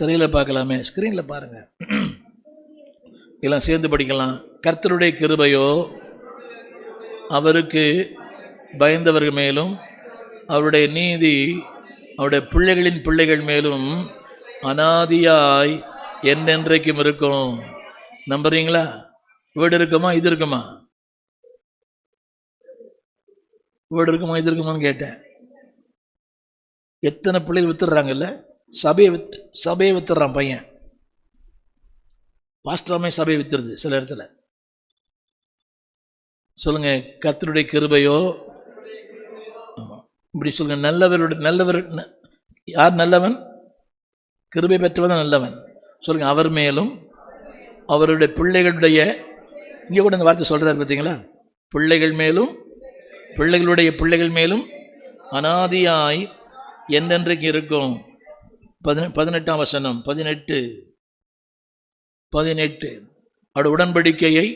திரையில் பார்க்கலாமே. ஸ்க்ரீனில் பாருங்கள் எல்லாம் சேர்ந்து படிக்கலாம். கர்த்தருடைய கிருபையோ அவருக்கு பயந்தவர்கள் மேலும் அவருடைய நீதி அவருடைய பிள்ளைகளின் பிள்ளைகள் மேலும் அனாதியாய் என்றென்றைக்கும் இருக்கும். நம்புறீங்களா? வீடு இருக்குமா? இது இருக்குமா? வீடு இருக்குமா? இது இருக்குமான்னு கேட்டேன். எத்தனை பிள்ளைகள் வித்துடுறாங்கல்ல? சபையை வித் சபையை வித்துடுறான் பையன். பாஸ்டராமே சபையை வித்துருது சில இடத்துல. சொல்லுங்க கத்தருடைய கிருபையோ? இப்படி சொல்லுங்க நல்லவருடைய நல்லவர் யார் நல்லவன்? கிருபை பெற்றவன் நல்லவன். சொல்லுங்க அவர் மேலும் அவருடைய பிள்ளைகளுடைய இங்கே கூட இந்த வார்த்தை சொல்கிறார் பார்த்தீங்களா பிள்ளைகள் மேலும் பிள்ளைகளுடைய பிள்ளைகள் மேலும் அனாதியாய் என்றென்றைக்கு இருக்கும்? பதினெ பதினெட்டாம் வசனம் பதினெட்டு பதினெட்டு. அவர் உடன்படிக்கையை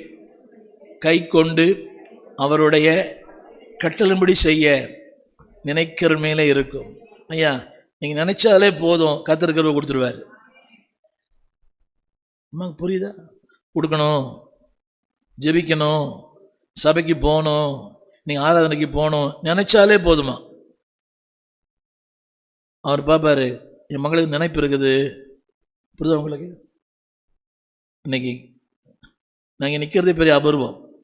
கை கொண்டு அவருடைய கட்டளும்படி செய்ய நினைக்கிற மேலே இருக்கும். ஐயா நீங்கள் நினைச்சாலே போதும் கத்திருக்கிறவ கொடுத்துருவார். அம்மாக்கு புரியுதா? கொடுக்கணும் ஜெபிக்கணும் சபைக்கு போகணும் நீங்கள் ஆராதனைக்கு போகணும் நினைச்சாலே போதுமா? அவர் பார்ப்பாரு என் மகளுக்கு நினைப்பு இருக்குது. புரியுதா உங்களுக்கு? இன்னைக்கு நாங்கள் நிற்கிறதே பெரிய அபூர்வம்.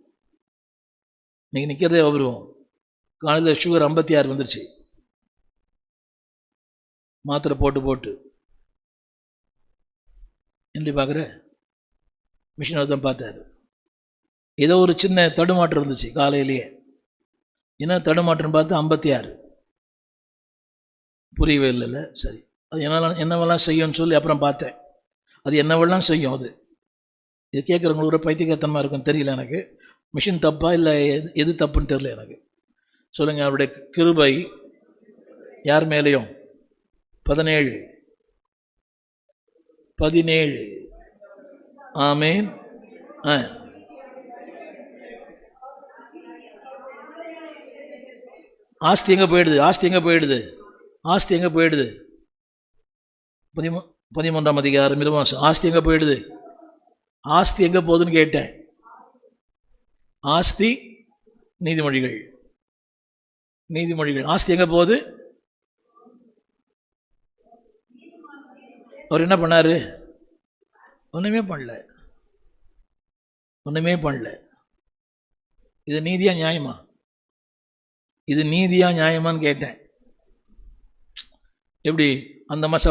இன்னைக்கு நிற்கிறதே அபூர்வம். காலையில் சுகர் ஐம்பத்தி ஆறு வந்துருச்சு. மாத்திரை போட்டு போட்டு. எப்படி பார்க்குற மிஷினை தான் பார்த்தார். ஏதோ ஒரு சின்ன தடுமாற்றம் இருந்துச்சு காலையிலேயே. என்ன தடுமாற்றம் பார்த்து ஐம்பத்தி ஆறு? புரியவே இல்லைல்ல. சரி. அது என்னெல்லாம் என்னவெல்லாம் செய்யும்னு சொல்லி அப்புறம் பார்த்தேன். அது என்னவெல்லாம் செய்யும் அது? இது கேட்குறவங்களுக்கு ஒரு பைத்தியகத்தனமாக இருக்கும் தெரியல எனக்கு. மிஷின் தப்பா இல்லை எது எது தப்புன்னு தெரியல எனக்கு. சொல்லுங்கள் அவருடைய கிருபை யார் மேலேயும்? பதினேழு. பதினேழு. ஆமேன். ஆ. ஆஸ்தி எங்கே போயிடுது? ஆஸ்தி எங்கே போயிடுது? ஆஸ்தி எங்கே போயிடுது? பதிமூ பதிமூன்றாம் அதிகாரம் இருமாசம் ஆஸ்தி எங்கே போயிடுது? ஆஸ்தி எங்கே போகுதுன்னு கேட்டேன். ஆஸ்தி நீதிமொழிகள். நீதிமொழிகள். ஆஸ்தி எங்கே போகுது? அவர் என்ன பண்ணாரு? ஒன்றுமே பண்ணல. ஒன்றுமே பண்ணல. இது நீதியா நியாயமா? இது நீதியா நியாயமான்னு கேட்டேன். எப்படி? அந்த மாதிரி